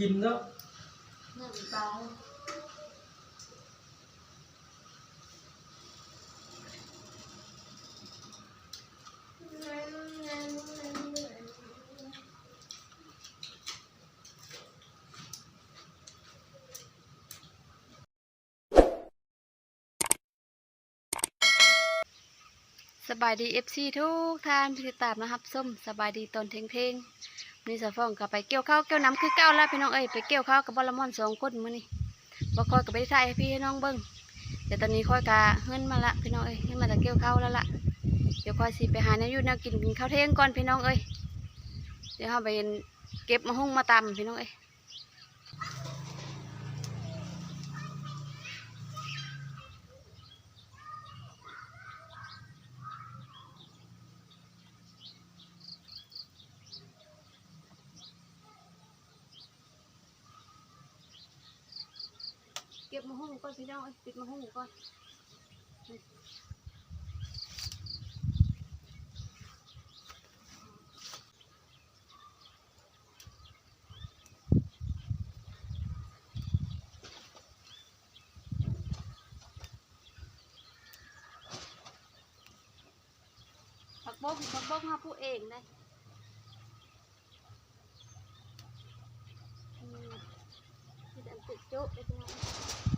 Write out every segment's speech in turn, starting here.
กินเนาะเนื้อเปล่าสบายดีเอฟซีทุกท่านที่ติตามนะครับส้มสบายดีตอนเทงเทง นี่สะฟ้องกับไปเกี่ยวข้าวเกี่ยวน้ำคือเก้าแล้วพี่น้องเอ้ยไปเกี่ยวข้าวกับบอลมอนสองคนมื้อนี้บ่คอยกับไปถ่ายให้พี่ให้น้องเบิ้งเดี๋ยวตอนนี้ค่อยกะเฮิรนมาละพี่น้องเอ้ยเฮิรนมาแต่เกี่ยวข้าวแล้วล่ะเดี๋ยวค่อยสิไปหาแนวอยู่แนวกินกินข้าวเที่ยงก่อนพี่น้องเอ้ยเดี๋ยวเราไปเก็บมะฮุ่งมาตำพี่น้องเอ้ย เก็บมะฮุ่งก่อนพี่น้องเอ้ยปิดมะฮุ่งก่อนผักบกผักบกมาผู้เองได้อืม ที่ดันติดโจ๊ะไปที่นั่น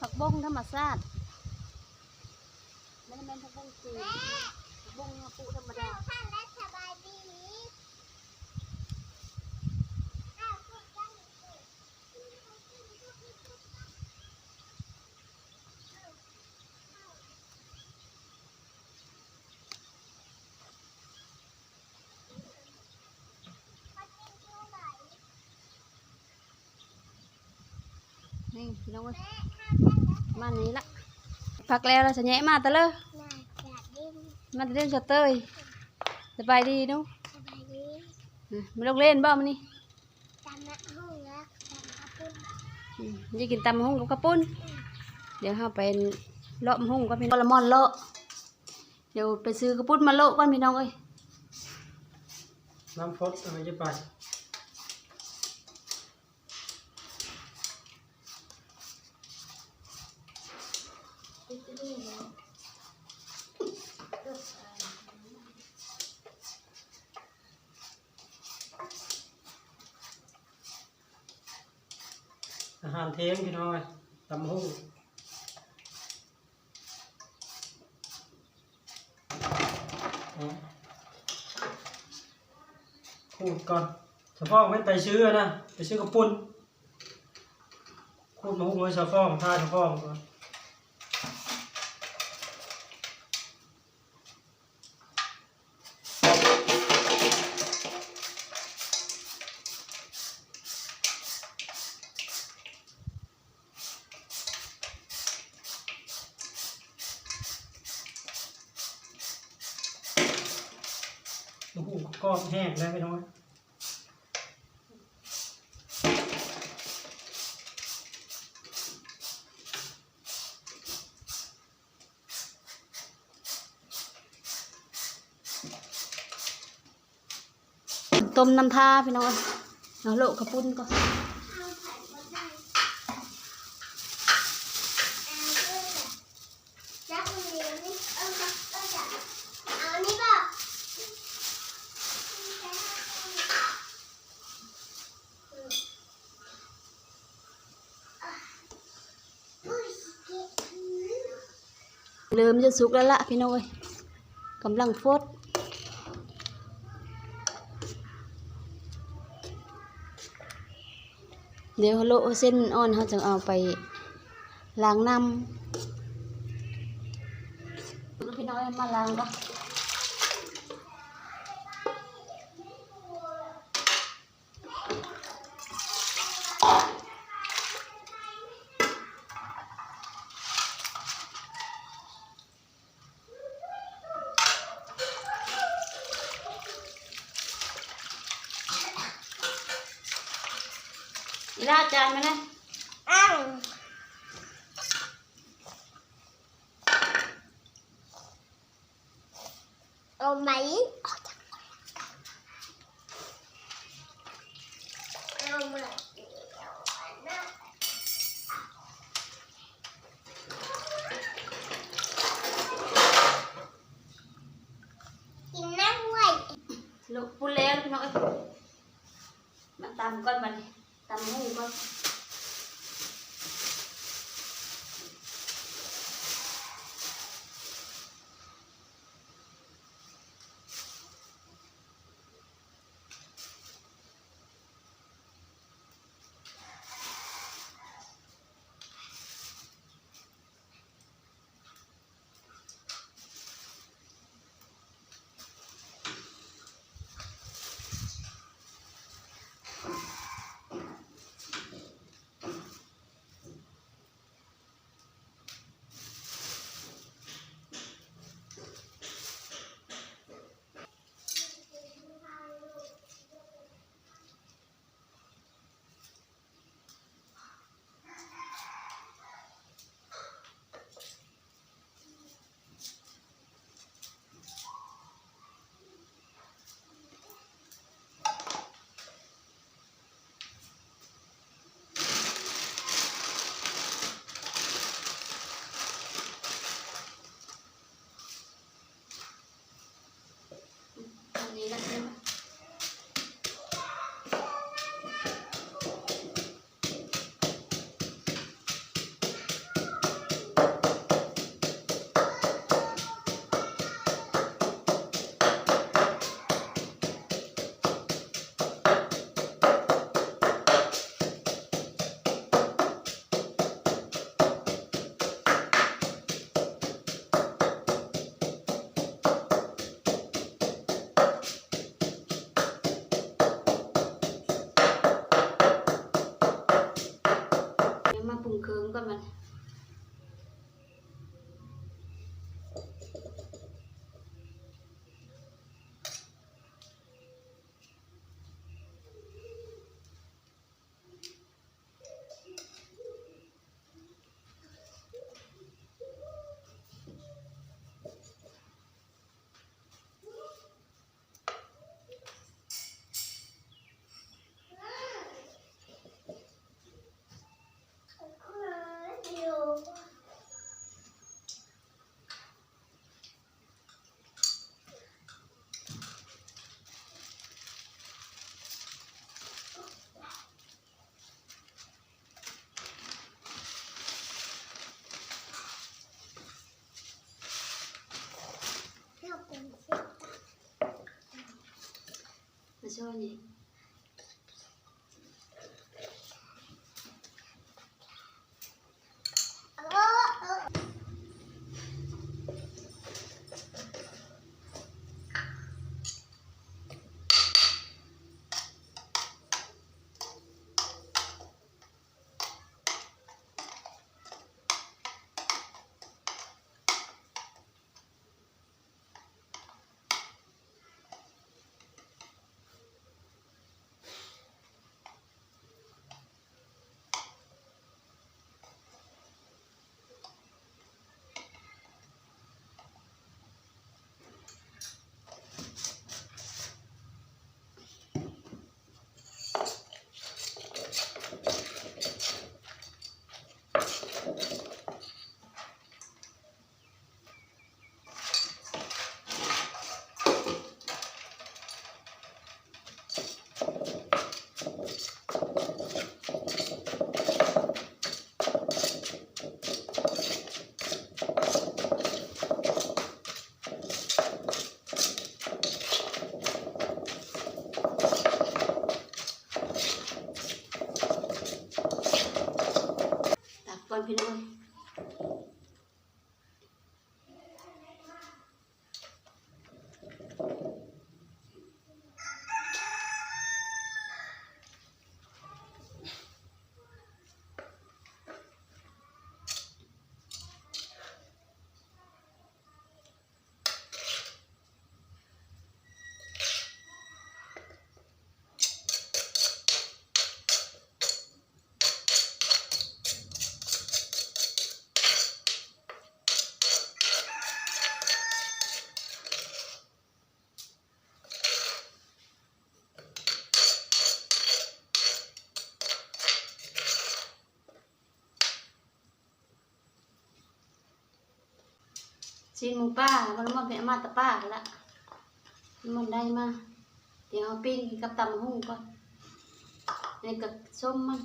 ผักบงธรรมชาติไม่ได้แม่นผักบงจีนผักบงมาปุธรรมดาท่านและสบายดีนี่พี่น้องเอ้ย มานี้ละผักแล้วเราจะแยะมาตะเลยน่าจะดิ้นมาแตะเล่นสเตยสบายดีเนุ๊สบายดีมาลงเล่นบ่มันนี่จำนะห้องแล้วจำอาปุ้นอืมจะกินตำมะฮุ่งกับกระปุ้น เดี๋ยวเราไปเลาะมะฮุ่งกับพี่น้องละมอนเลาะเดี๋ยวไปซื้อกระปุ้นมาเลาะก่อนพี่น้องเอ้ยน้ำฟดอะไรจะไป เทงพี่น้อยตำหุ่งเอาขูดก่อนสะพองไม่ไปซื้อนะ ไปซื้อกระปุ่นขูดมาหุ้งไว้สะพองท่าสะพาะก่อน รอบแห้งแล้วพี่น้อยต้มน้ำท่าพี่น้องเอ้ยเอาโลกระปุ้นก่อน เอาไข่ก็ได้เอาด้วยแล้วคนเดียวนี่เอาก็ก็จะเอานี่ป่ะอุ้ยเก็บ เริ่มจะสุกแล้วล่ะพี่น้องเอ้ยกำลังฟดเดี๋ยวโลเส้นมันอ่อนเขาจะเอาไปล้างน้ำพี่น้องเอ้ยมาล้างปาจานมานะ อ้าวเอาไหม มา ชิ้นมูป้ามันมาเป็นอามาตะป้าละมันได้มา เดี๋ยวเอาปิ้งกับตำหุ้งก่อนนี่กับส้มมัน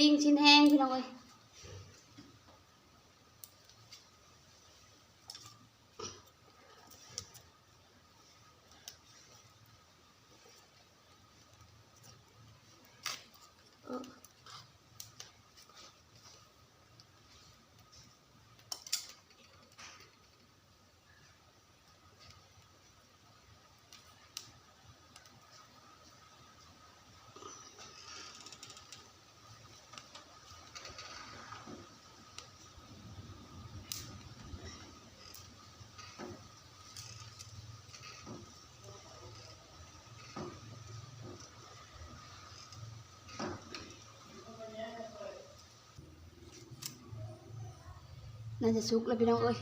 ปิ้งชิ้นแห้งพี่น้องเอ้ยเออ น่าจะสุกแล้วพี่น้องเอ้ย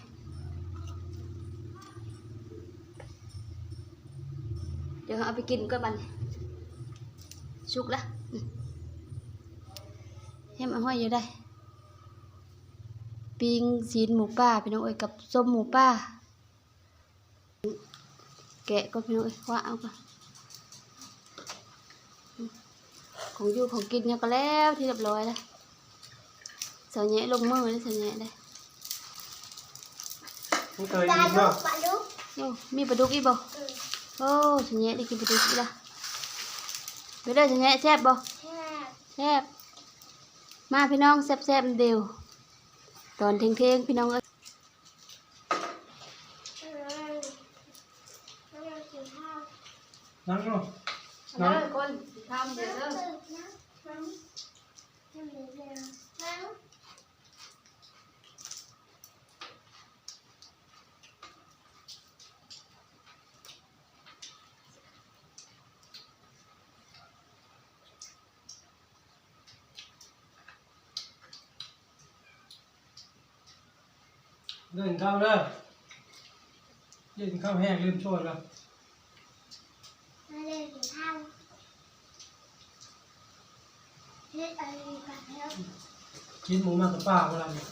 เดี๋ยวเอาไปกินก่อนบันสุกแล้วอืมให้มันห้อยอยู่ได้ปิงซีนหมูป่าพี่น้องเอ้ยกับส้มหมูป่าแกะก็พี่น้องเอ้ยคว้าเอาก่อนของอยู่ของกินเนี่ยก็แล้วที่เรียบร้อยแล้วเสาแหน่ลงมือเลยเสาแหน่เล ยไม่เคยปลากินดุเนาะกปลาดุกโอ้มีปลาดุกอีกบ่อืมโอ้เสาแหน่ได้กินปลาดุกอีกละไปเด้อเสาแหน่แซ่บบ่แช่แซ่บมาพี่น้องแซ่บๆเดียวตอนเที่ยงๆพี่น้องเอ้ย อืมแล้วเรากินข้าว นั่งเนาะ เด้อคนทำเดี๋ยวเด้อ น้ำน้ำน้ำน้ำเดือดน้ำ เดิ นข้าวเด้อเดินข้าวแห้งลืมช่วยแล้วมาเลยกินข้าวเฮ็ดอะไรกันแล้วกินหมูมากับป้าเวลาเนี่ย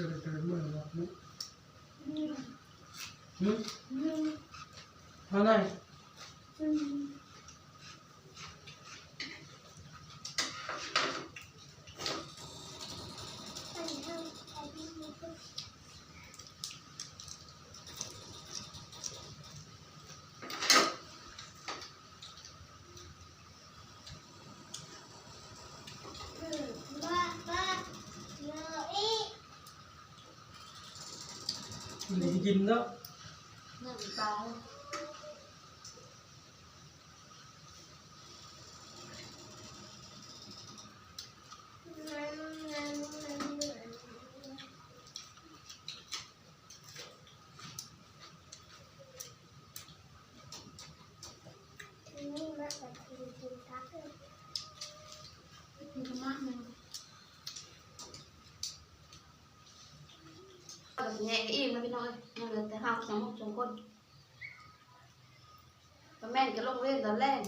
คือเกิดเมื่อวานนี้หืมเท่าไหร่ บ้าบ้าเยอะอีก มันจะ กินแล้วน้ำปลานี่มาแบบกินกินทักเลยมีธรรมะหนึ่งแบบแง่ก็อิ่มแล้วพี่น้อย นั่นเลยแต่ห้าวสองหกสองคนก็แม่นก็ลงเล่นตอนแรก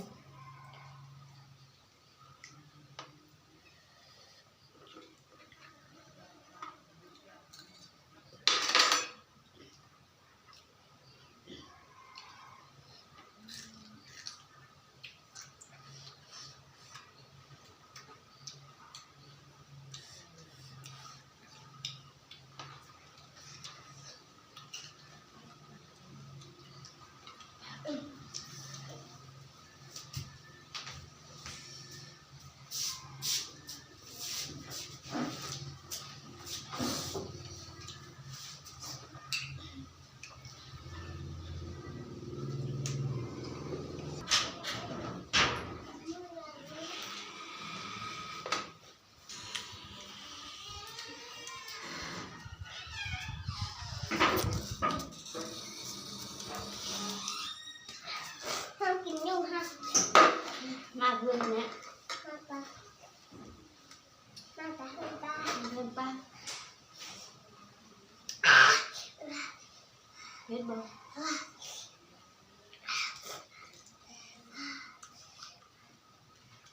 ห้ามกินยุ่งห้าม มากเรื่องเนี้ย มาตามาตามาตา เรื่องป้าเฮ็ดบ่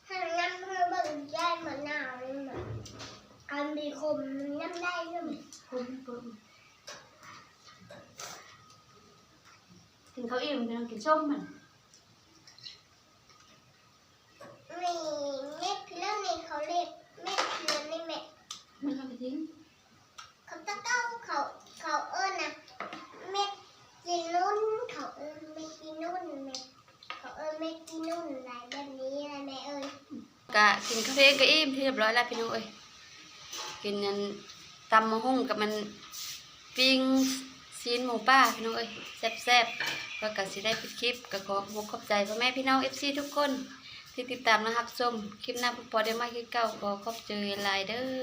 ถ้าน้ำเพื่อเบิ่งแย่มะนาวนี่มันอันมีคมน้ำได้ด้วยมั้ย คุณคุณกินข้าวอิ่มพี่ น้องกินส้มมันมีเม็ดเรื่องนี้เขาเรียกเม็ดเลือนนี่แม่มันเอาไปทิ้งเขาตะเก้าเขาเขาเอิ้นนะเม็ดกินนุ่นเขาเอิ้นเม็ดกินนุ่นแม่เขาเอิ้นเม็ดกินนุ่นอะไรแบบนี้อะไรแม่เอ้ยกะกินข้าวเพลก็อิ่มที่เรียบร้อยแล้วพี่น้องเอ้ยกินนันตำมะฮุ่งกับมันปิ้ง ซีนหมูป้าพี่น้องเอ้ยแซ่บๆก็กะสิได้ปิดคลิปก็ขอขอบขอบใจพ่อแม่พี่น้องเอฟซีทุกคน ที่ติดตามนะครับชมคลิปหน้าพอได้มาคลิปเก่าก็ขอบเจอไลเด้อ